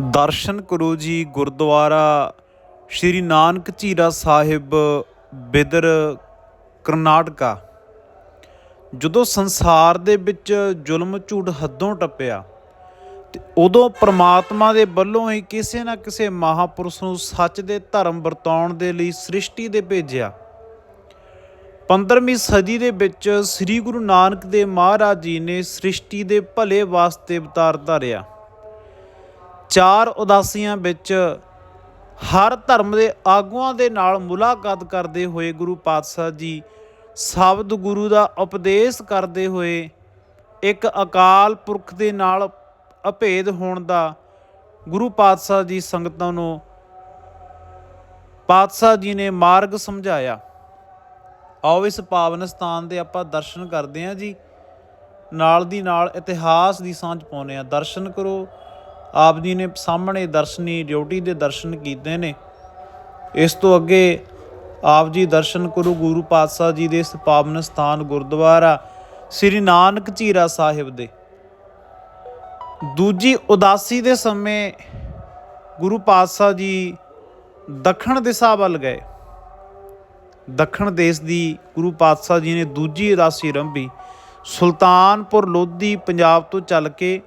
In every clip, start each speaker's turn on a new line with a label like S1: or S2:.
S1: ਦਰਸ਼ਨ ਕਰੋ ਜੀ ਗੁਰਦੁਆਰਾ ਸ਼੍ਰੀ ਨਾਨਕ ਝੀਰਾ ਸਾਹਿਬ ਬਿਦਰ, ਕਰਨਾਟਕਾ। ਜਦੋਂ ਸੰਸਾਰ ਦੇ ਵਿੱਚ ਜ਼ੁਲਮ ਝੂਠ ਹੱਦੋਂ ਟੱਪਿਆ, ਤੇ ਉਦੋਂ ਪ੍ਰਮਾਤਮਾ ਦੇ ਵੱਲੋਂ ਹੀ ਕਿਸੇ ਨਾ ਕਿਸੇ ਮਹਾਪੁਰਸ਼ ਨੂੰ ਸੱਚ ਦੇ ਧਰਮ ਵਰਤਾਉਣ ਦੇ ਲਈ ਸ੍ਰਿਸ਼ਟੀ ਦੇ ਭੇਜਿਆ। 15ਵੀਂ ਸਦੀ ਦੇ ਵਿੱਚ ਸ੍ਰੀ ਗੁਰੂ ਨਾਨਕ ਦੇਵ ਮਹਾਰਾਜ ਜੀ ਨੇ ਸ੍ਰਿਸ਼ਟੀ ਦੇ ਭਲੇ ਵਾਸਤੇ ਅਵਤਾਰ ਧਾਰਿਆ। ਚਾਰ ਉਦਾਸੀਆਂ ਵਿੱਚ ਹਰ ਧਰਮ ਦੇ ਆਗੂਆਂ ਦੇ ਨਾਲ ਮੁਲਾਕਾਤ ਕਰਦੇ ਹੋਏ ਗੁਰੂ ਪਾਤਸ਼ਾਹ ਜੀ ਸ਼ਬਦ ਗੁਰੂ ਦਾ ਉਪਦੇਸ਼ ਕਰਦੇ ਹੋਏ ਇੱਕ ਅਕਾਲ ਪੁਰਖ ਦੇ ਨਾਲ ਅਭੇਦ ਹੋਣ ਦਾ ਗੁਰੂ ਪਾਤਸ਼ਾਹ ਜੀ ਸੰਗਤਾਂ ਨੂੰ ਪਾਤਸ਼ਾਹ ਜੀ ਨੇ ਮਾਰਗ ਸਮਝਾਇਆ। ਆਓ ਇਸ ਪਾਵਨ ਸਥਾਨ ਦੇ ਆਪਾਂ ਦਰਸ਼ਨ ਕਰਦੇ ਹਾਂ ਜੀ। ਨਾਲ ਦੀ ਨਾਲ ਇਤਿਹਾਸ ਦੀ ਸਾਂਝ ਪਾਉਂਦੇ ਆ ਦਰਸ਼ਨ ਕਰੋ। ਆਪ ਜੀ ਨੇ ਸਾਹਮਣੇ ਦਰਸ਼ਨੀ, ਡਿਊਟੀ ਦੇ ਦਰਸ਼ਨ ਕੀਤੇ ਨੇ। ਇਸ ਤੋਂ ਅੱਗੇ ਆਪ ਜੀ ਦਰਸ਼ਨ ਕਰੋ ਗੁਰੂ ਪਾਤਸ਼ਾਹ ਜੀ ਦੇ ਇਸ ਪਾਵਨ ਸਥਾਨ ਗੁਰਦੁਆਰਾ ਸ੍ਰੀ ਨਾਨਕ ਝੀਰਾ ਸਾਹਿਬ ਦੇ। ਦੂਜੀ ਉਦਾਸੀ ਦੇ ਸਮੇਂ ਗੁਰੂ ਪਾਤਸ਼ਾਹ ਜੀ ਦੱਖਣ ਦਿਸ਼ਾ ਵੱਲ ਗਏ। ਦੱਖਣ ਦੇਸ਼ ਦੀ ਗੁਰੂ ਪਾਤਸ਼ਾਹ ਜੀ ਨੇ ਦੂਜੀ ਉਦਾਸੀ ਆਰੰਭੀ ਸੁਲਤਾਨਪੁਰ ਲੋਧੀ, ਪੰਜਾਬ ਤੋਂ ਚੱਲ ਕੇ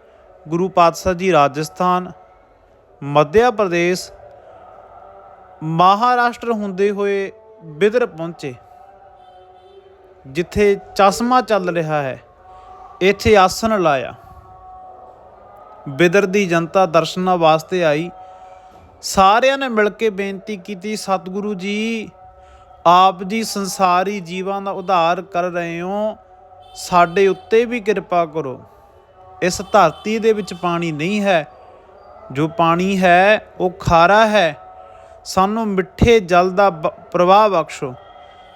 S1: ਗੁਰੂ ਪਾਤਸ਼ਾਹ ਜੀ ਰਾਜਸਥਾਨ, ਮੱਧਿਆ ਪ੍ਰਦੇਸ਼, ਮਹਾਰਾਸ਼ਟਰ ਹੁੰਦੇ ਹੋਏ ਬਿਦਰ ਪਹੁੰਚੇ, ਜਿੱਥੇ ਚਸ਼ਮਾ ਚੱਲ ਰਿਹਾ ਹੈ, ਇੱਥੇ ਆਸਣ ਲਾਇਆ। ਬਿਦਰ ਦੀ ਜਨਤਾ ਦਰਸ਼ਨਾਂ ਵਾਸਤੇ ਆਈ। ਸਾਰਿਆਂ ਨੇ ਮਿਲ ਕੇ ਬੇਨਤੀ ਕੀਤੀ, ਸਤਿਗੁਰੂ ਜੀ, ਆਪ ਜੀ ਸੰਸਾਰੀ ਜੀਵਾਂ ਦਾ ਉਧਾਰ ਕਰ ਰਹੇ ਹੋ। ਸਾਡੇ ਉੱਤੇ ਵੀ ਕਿਰਪਾ ਕਰੋ। ਇਸ ਧਰਤੀ ਦੇ ਵਿੱਚ ਪਾਣੀ ਨਹੀਂ ਹੈ। ਜੋ ਪਾਣੀ ਹੈ, ਉਹ ਖਾਰਾ ਹੈ। ਸਾਨੂੰ ਮਿੱਠੇ ਜਲ ਦਾ ਬ- ਪ੍ਰਵਾਹ ਬਖਸ਼ੋ।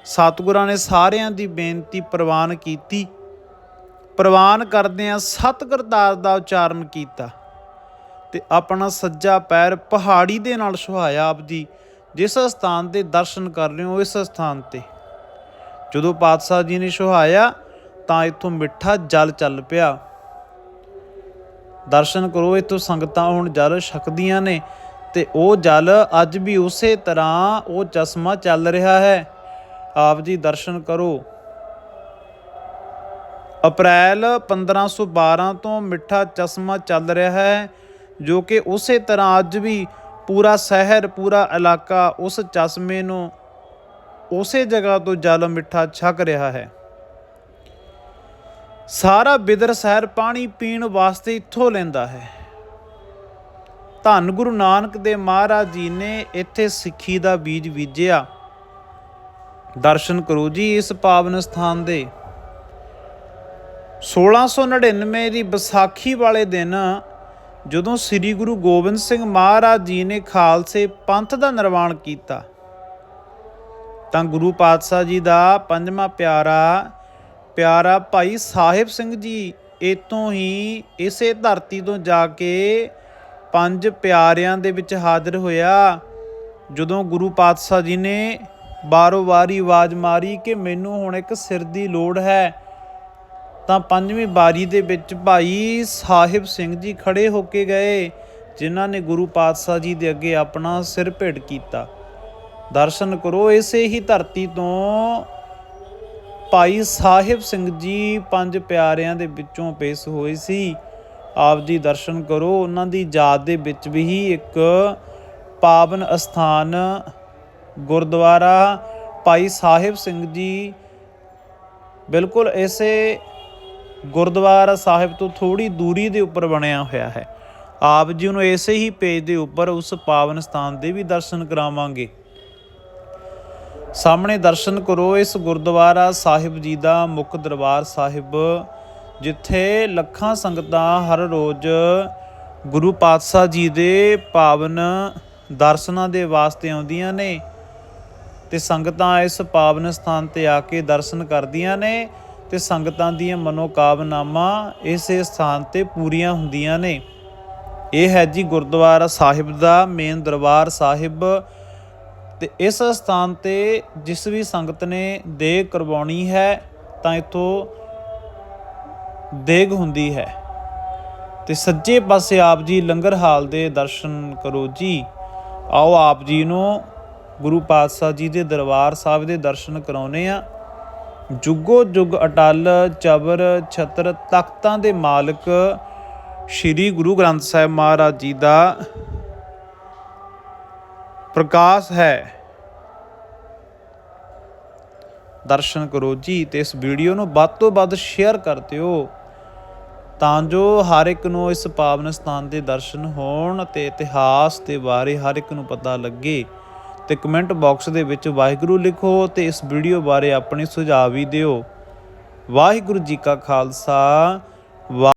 S1: ਸਤਿਗੁਰਾਂ ਨੇ ਸਾਰਿਆਂ ਦੀ ਬੇਨਤੀ ਪ੍ਰਵਾਨ ਕੀਤੀ। ਪ੍ਰਵਾਨ ਕਰਦਿਆਂ ਸਤ ਕਰਤਾਰ ਦਾ ਉਚਾਰਨ ਕੀਤਾ ਤੇ ਆਪਣਾ ਸੱਜਾ ਪੈਰ ਪਹਾੜੀ ਦੇ ਨਾਲ ਸੁਹਾਇਆ ਆਪ ਜੀ, ਜਿਸ ਸਥਾਨ ਤੇ ਦਰਸ਼ਨ ਕਰ ਰਹੇ ਹੋ, ਇਸ ਸਥਾਨ ਤੇ। ਜਦੋਂ ਪਾਤਸ਼ਾਹ ਜੀ ਨੇ ਸੁਹਾਇਆ, ਤਾਂ ਇੱਥੋਂ ਮਿੱਠਾ ਜਲ ਚੱਲ ਪਿਆ। ਦਰਸ਼ਨ ਕਰੋ, ਇੱਥੋਂ ਸੰਗਤਾਂ ਹੁਣ ਜਲ ਛਕਦੀਆਂ ਨੇ ਤੇ ਉਹ ਜਲ ਅੱਜ ਵੀ ਉਸੇ ਤਰ੍ਹਾਂ ਉਹ ਚਸ਼ਮਾ ਚੱਲ ਰਿਹਾ ਹੈ। ਆਪ ਜੀ ਦਰਸ਼ਨ ਕਰੋ। ਅਪ੍ਰੈਲ 1512 ਤੋਂ ਮਿੱਠਾ ਚਸ਼ਮਾ ਚੱਲ ਰਿਹਾ ਹੈ, ਜੋ ਕਿ ਉਸੇ ਤਰ੍ਹਾਂ ਅੱਜ ਵੀ ਪੂਰਾ ਸ਼ਹਿਰ, ਪੂਰਾ ਇਲਾਕਾ ਉਸ ਚਸ਼ਮੇ ਨੂੰ ਉਸੇ ਜਗ੍ਹਾ ਤੋਂ ਜਲ ਮਿੱਠਾ ਛਕ ਰਿਹਾ ਹੈ। ਸਾਰਾ ਬਿਦਰ ਸ਼ਹਿਰ ਪਾਣੀ ਪੀਣ ਵਾਸਤੇ ਇੱਥੋਂ ਲੈਂਦਾ ਹੈ। ਧੰਨ ਗੁਰੂ ਨਾਨਕ ਦੇ ਮਹਾਰਾਜ ਜੀ ਨੇ ਇੱਥੇ ਸਿੱਖੀ ਦਾ ਬੀਜ ਬੀਜਿਆ। ਦਰਸ਼ਨ ਕਰੋ ਜੀ ਇਸ ਪਾਵਨ ਸਥਾਨ ਦੇ। 1699 ਦੀ ਵਿਸਾਖੀ ਵਾਲੇ ਦਿਨ ਜਦੋਂ ਸ੍ਰੀ ਗੁਰੂ ਗੋਬਿੰਦ ਸਿੰਘ ਮਹਾਰਾਜ ਜੀ ਨੇ ਖਾਲਸੇ ਪੰਥ ਦਾ ਨਿਰਵਾਣ ਕੀਤਾ, ਤਾਂ ਗੁਰੂ ਪਾਤਸ਼ਾਹ ਜੀ ਦਾ ਪੰਜਵਾਂ ਪਿਆਰਾ ਪਿਆਰਾ ਭਾਈ ਸਾਹਿਬ ਸਿੰਘ ਜੀ ਇਤੋਂ ਹੀ ਇਸੇ ਧਰਤੀ ਤੋਂ ਜਾ ਕੇ ਪੰਜ ਪਿਆਰਿਆਂ ਦੇ ਵਿੱਚ ਹਾਜ਼ਰ ਹੋਇਆ। ਜਦੋਂ ਗੁਰੂ ਪਾਤਸ਼ਾਹ ਜੀ ਨੇ ਬਾਰੋ ਵਾਰੀ ਆਵਾਜ਼ ਮਾਰੀ ਕਿ ਮੈਨੂੰ ਹੁਣ ਇੱਕ ਸਿਰ ਦੀ ਲੋੜ ਹੈ, ਤਾਂ ਪੰਜਵੀਂ ਬਾਰੀ ਦੇ ਵਿੱਚ ਭਾਈ ਸਾਹਿਬ ਸਿੰਘ ਜੀ ਖੜੇ ਹੋ ਕੇ ਗਏ, ਜਿਨ੍ਹਾਂ ਨੇ ਗੁਰੂ ਪਾਤਸ਼ਾਹ ਜੀ ਦੇ ਅੱਗੇ ਆਪਣਾ ਸਿਰ ਭੇਟ ਕੀਤਾ। ਦਰਸ਼ਨ ਕਰੋ, ਇਸੇ ਹੀ ਧਰਤੀ ਤੋਂ ਭਾਈ ਸਾਹਿਬ ਸਿੰਘ ਜੀ ਪੰਜ ਪਿਆਰਿਆਂ ਦੇ ਵਿੱਚੋਂ ਪੇਸ਼ ਹੋਏ ਸੀ। ਆਪ ਜੀ ਦਰਸ਼ਨ ਕਰੋ, ਉਹਨਾਂ ਦੀ ਯਾਦ ਦੇ ਵਿੱਚ ਵੀ ਇੱਕ ਪਾਵਨ ਅਸਥਾਨ ਗੁਰਦੁਆਰਾ ਭਾਈ ਸਾਹਿਬ ਸਿੰਘ ਜੀ ਬਿਲਕੁਲ ਇਸੇ ਗੁਰਦੁਆਰਾ ਸਾਹਿਬ ਤੋਂ ਥੋੜੀ ਦੂਰੀ ਦੇ ਉੱਪਰ ਬਣਿਆ ਹੋਇਆ ਹੈ। ਆਪ ਜੀ ਨੂੰ ਇਸੇ ਹੀ ਪੇਜ ਦੇ ਉੱਪਰ ਉਸ ਪਾਵਨ ਸਥਾਨ ਦੇ ਵੀ ਦਰਸ਼ਨ ਕਰਾਵਾਂਗੇ। ਸਾਹਮਣੇ ਦਰਸ਼ਨ ਕਰੋ ਇਸ ਗੁਰਦੁਆਰਾ ਸਾਹਿਬ ਜੀ ਦਾ ਮੁੱਖ ਦਰਬਾਰ ਸਾਹਿਬ, ਜਿੱਥੇ ਲੱਖਾਂ ਸੰਗਤਾਂ ਹਰ ਰੋਜ਼ ਗੁਰੂ ਪਾਤਸ਼ਾਹ ਜੀ ਦੇ ਪਾਵਨ ਦਰਸ਼ਨਾਂ ਦੇ ਵਾਸਤੇ ਆਉਂਦੀਆਂ ਨੇ ਤੇ ਸੰਗਤਾਂ ਇਸ ਪਾਵਨ ਸਥਾਨ ਤੇ ਆ ਕੇ ਦਰਸ਼ਨ ਕਰਦੀਆਂ ਨੇ ਤੇ ਸੰਗਤਾਂ ਦੀਆਂ ਮਨੋਕਾਮਨਾਵਾਂ ਇਸੇ ਸਥਾਨ ਤੇ ਪੂਰੀਆਂ ਹੁੰਦੀਆਂ ਨੇ। ਇਹ ਹੈ ਜੀ ਗੁਰਦੁਆਰਾ ਸਾਹਿਬ ਦਾ ਮੇਨ ਦਰਬਾਰ ਸਾਹਿਬ ਤੇ ਇਸ ਸਥਾਨ ਤੇ ਜਿਸ ਵੀ ਸੰਗਤ ਨੇ ਦੇਗ ਕਰਵਾਉਣੀ ਹੈ, ਤਾਂ ਇਥੋਂ ਦੇਗ ਹੁੰਦੀ ਹੈ। ਤੇ ਸੱਜੇ ਪਾਸੇ ਆਪ ਜੀ ਲੰਗਰ ਹਾਲ ਦੇ ਦਰਸ਼ਨ ਕਰੋ ਜੀ। ਆਓ ਆਪ ਜੀ ਨੂੰ ਗੁਰੂ ਪਾਤਸ਼ਾਹ ਜੀ ਦੇ ਦਰਬਾਰ ਸਾਹਿਬ ਦੇ ਦਰਸ਼ਨ ਕਰਾਉਨੇ ਆ ਜੁਗੋ ਜੁਗ ਅਟਲ ਚਬਰ ਛਤਰ ਤਖਤਾਂ ਦੇ ਮਾਲਕ ਸ੍ਰੀ ਗੁਰੂ ਗ੍ਰੰਥ ਸਾਹਿਬ ਮਹਾਰਾਜ ਜੀ ਦਾ ਪ੍ਰਕਾਸ਼ ਹੈ। ਦਰਸ਼ਨ ਕਰੋ ਜੀ, ਤੇ ਇਸ ਵੀਡੀਓ ਨੂੰ ਵੱਧ ਤੋਂ ਵੱਧ ਸ਼ੇਅਰ ਕਰ ਦਿਓ, ਤਾਂ ਜੋ ਹਰ ਇੱਕ ਨੂੰ ਇਸ ਪਾਵਨ ਸਥਾਨ ਦੇ ਦਰਸ਼ਨ ਹੋਣ ਤੇ ਇਤਿਹਾਸ ਦੇ ਬਾਰੇ ਹਰ ਇੱਕ ਨੂੰ ਪਤਾ ਲੱਗੇ। ਤੇ ਕਮੈਂਟ ਬਾਕਸ ਦੇ ਵਿੱਚ ਵਾਹਿਗੁਰੂ ਲਿਖੋ ਤੇ ਇਸ ਵੀਡੀਓ ਬਾਰੇ ਆਪਣੇ ਸੁਝਾਅ ਵੀ ਦਿਓ। ਵਾਹਿਗੁਰੂ ਜੀ ਕਾ ਖਾਲਸਾ